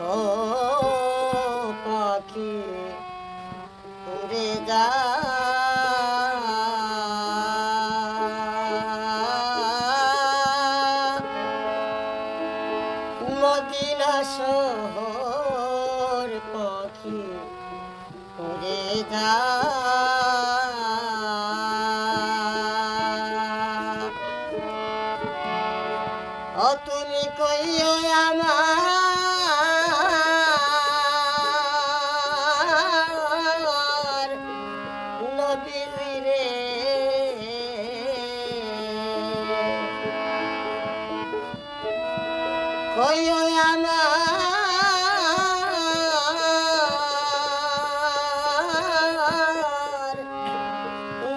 ও পাখি উড়ে যা। মদিনা শহর পাখি উড়ে যা। হইও আমার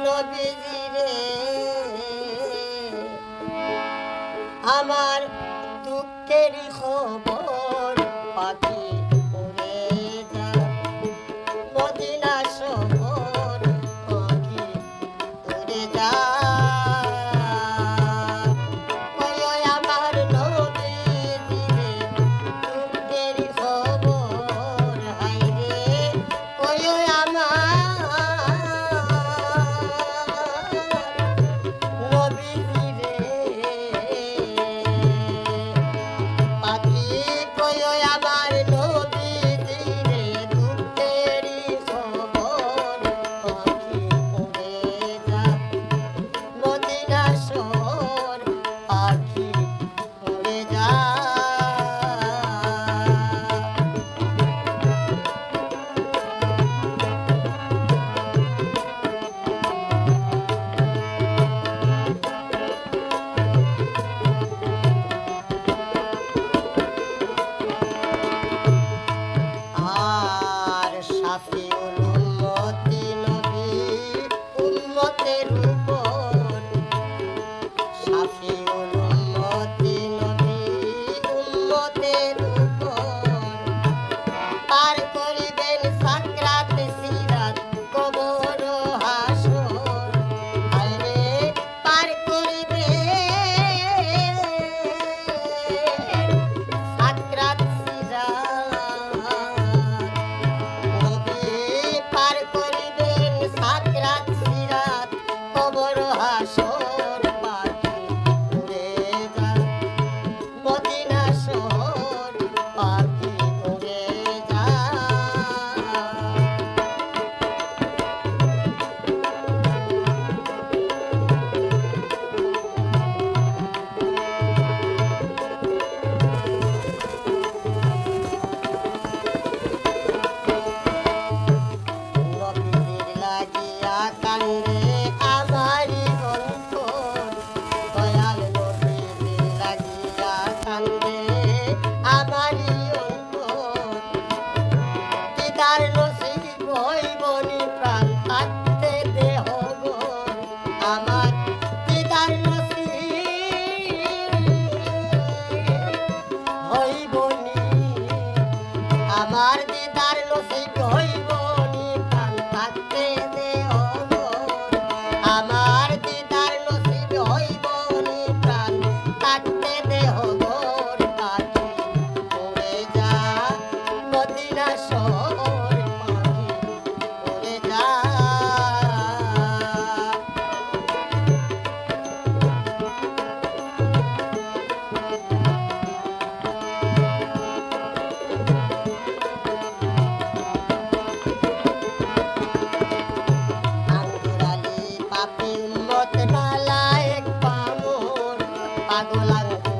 নদীজিরে আমার দুঃখের খবর পাখি জীবন আমার দিন ngulang